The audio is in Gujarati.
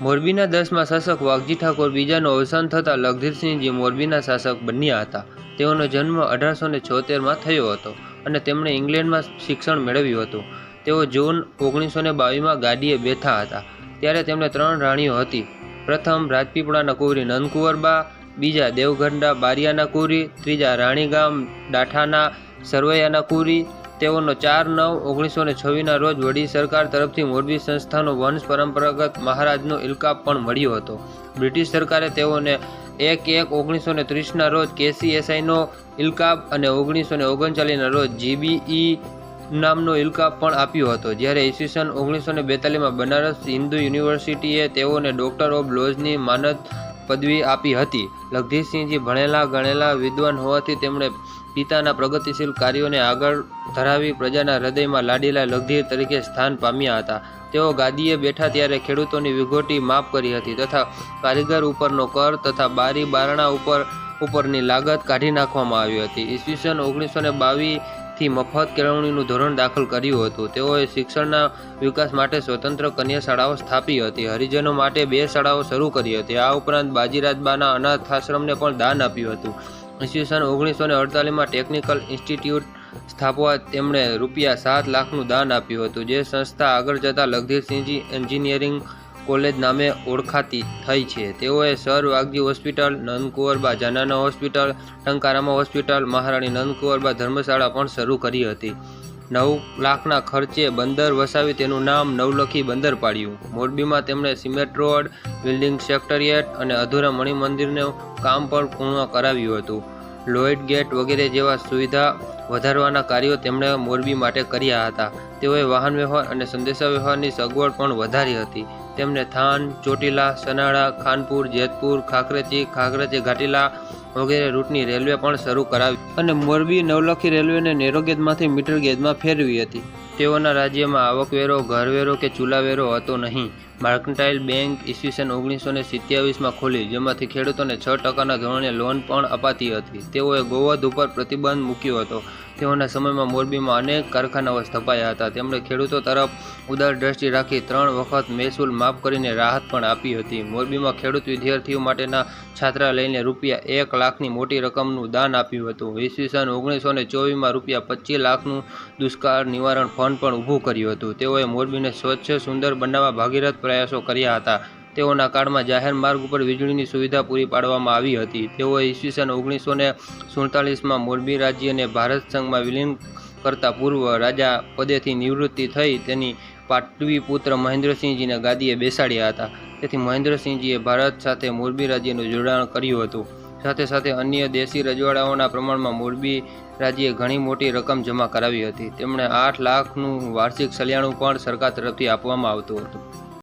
મોરબીના દસમાં શાસક વાઘજી ઠાકોર બીજાનું અવસાન થતાં લખધીરસિંહજી મોરબીના શાસક બન્યા હતા. તેઓનો જન્મ અઢારસો ને છોતેરમાં થયો હતો અને તેમણે ઇંગ્લેન્ડમાં શિક્ષણ મેળવ્યું હતું. તેઓ જૂન ઓગણીસો ને બાવીસમાં ગાદીએ બેઠા હતા. ત્યારે તેમને ત્રણ રાણીઓ હતી. પ્રથમ રાજપીપળાના કુંવરી નંદકુંવરબા, બીજા દેવગઢના બારિયાના કુરી, ત્રીજા રાણીગામ ડાઠાના સરવૈયાના કુંવરી તેઓનો ચાર નવ ઓગણીસો ને છવ્વીસના રોજ વડી સરકાર તરફથી મોરબી સંસ્થાનો વંશ પરંપરાગત મહારાજનો ઇલકાપ પણ મળ્યો હતો. બ્રિટિશ સરકારે તેઓને એક એક ઓગણીસો ને ત્રીસના રોજ કેસીએસઆઈનો ઇલકાબ અને ઓગણીસો ને ઓગણચાલીસના રોજ જીબીઈ નામનો ઇલકાબ પણ આપ્યો હતો. જ્યારે ઈસવીસન ઓગણીસો ને બેતાલીસમાં બનારસ હિન્દુ યુનિવર્સિટીએ તેઓને ડૉક્ટર ઓફ લોઝની માનદ પદવી આપી હતી. લગધીરસિંહજી ભણેલા, ગણેલા વિદ્વાન હોવાથી તેમણે પિતાના પ્રગતિશીલ કાર્યોને આગળ ધરાવી પ્રજાના હૃદયમાં લાડીલા લગધીર તરીકે સ્થાન પામ્યા હતા. તેઓ ગાદીએ બેઠા ત્યારે ખેડૂતોની વિગોટી માફ કરી હતી તથા કારીગર ઉપરનો કર તથા બારી બારણા ઉપર ઉપરની લાગત કાઢી નાખવામાં આવી હતી. ઈસવીસન ઓગણીસો ને બાવીસથી મફત કેળવણીનું ધોરણ દાખલ કર્યું હતું. તેઓએ શિક્ષણના વિકાસ માટે સ્વતંત્ર કન્યા શાળાઓ સ્થાપી હતી. હરિજનો માટે બે શાળાઓ શરૂ કરી હતી. આ ઉપરાંત બાજીરાજબાના અનાથ આશ્રમને પણ દાન આપ્યું હતું. ઈસવીસન ઓગણીસો ને અડતાલીસમાં ટેકનિકલ ઇન્સ્ટિટ્યૂટ સ્થાપવા તેમણે રૂપિયા સાત લાખનું દાન આપ્યું હતું. જે સંસ્થા આગળ જતાં લગધીરસિંહજી એન્જિનિયરિંગ કોલેજ નામે ઓળખાતી થઈ છે. તેઓએ sir Waghji hospital, Nandkunvarba Janana hospital, ટંકારામા hospital, Maharani Nandkunvarba ધર્મશાળા પણ શરૂ કરી હતી. નવ લાખના ખર્ચે બંદર વસાવી તેનું નામ નવલખી બંદર પાડ્યું. મોરબીમાં તેમણે સિમેન્ટ રોડ, બિલ્ડિંગ સેક્ટરિયેટ અને અધૂરા મણિમંદિરને કામ પણ પૂર્ણ કરાવ્યું હતું. લોઇડ ગેટ વગેરે જેવા સુવિધા વધારવાના કાર્યો તેમણે મોરબી માટે કર્યા હતા. તેઓએ વાહન વ્યવહાર અને સંદેશાવ્યવહારની સગવડ પણ વધારી હતી. તેમણે થાન, ચોટીલા, સનાળા, ખાનપુર, જેતપુર, ખાખરેચી ખાખરેચી, ઘાટીલા વગેરે રૂટની રેલવે પણ શરૂ કરાવી અને મોરબી નવલખી રેલવેને નેરો ગેજમાંથી મીટર ગેજમાં ફેરવી હતી. તેઓના રાજ્યમાં આવકવેરો, ઘરવેરો કે ચૂલાવેરો હતો નહીં. માર્કન્ટાઇલ બેંક ઈસવીસન ઓગણીસો ને સિત્યાવીસમાં ખોલી, જેમાંથી ખેડૂતોને છ ટકાના ધોરણે લોન પણ અપાતી હતી. તેઓએ ગોવધ ઉપર પ્રતિબંધ મૂક્યો હતો. તેઓના સમયમાં મોરબીમાં અનેક કારખાનાઓ સ્થપાયા હતા. તેમણે ખેડૂતો તરફ ઉદાર દ્રષ્ટિ રાખી ત્રણ વખત મહેસૂલ માફ કરીને રાહત પણ આપી હતી. મોરબીમાં ખેડૂત વિદ્યાર્થીઓ માટેના છાત્રાલયને રૂપિયા એક લાખની મોટી રકમનું દાન આપ્યું હતું. ઈસવીસન ઓગણીસો ને ચોવીસમાં રૂપિયા પચીસ લાખનું દુષ્કાળ નિવારણ ફંડ પણ ઊભું કર્યું હતું. તેઓએ મોરબીને સ્વચ્છ, સુંદર બનાવવા ભાગીરથ પ્રયાસો કર્યા હતા. તેઓના કાળમાં જાહેર માર્ગ ઉપર વીજળીની સુવિધા પૂરી પાડવામાં આવી હતી. તેઓએ ઈસવીસન ઓગણીસો ને સુડતાલીસમાં મોરબી રાજ્યને ભારત સંઘમાં વિલીન કરતા પૂર્વ રાજા પદેથી નિવૃત્તિ થઈ તેની પાટવી પુત્ર મહેન્દ્રસિંહજીને ગાદીએ બેસાડ્યા હતા. તેથી મહેન્દ્રસિંહજીએ ભારત સાથે મોરબી રાજ્યનું જોડાણ કર્યું હતું. સાથે સાથે અન્ય દેશી રજવાડાઓના પ્રમાણમાં મોરબી રાજ્યે ઘણી મોટી રકમ જમા કરાવી હતી. તેમણે આઠ લાખનું વાર્ષિક સલિયાણું પણ સરકાર તરફથી આપવામાં આવતું હતું.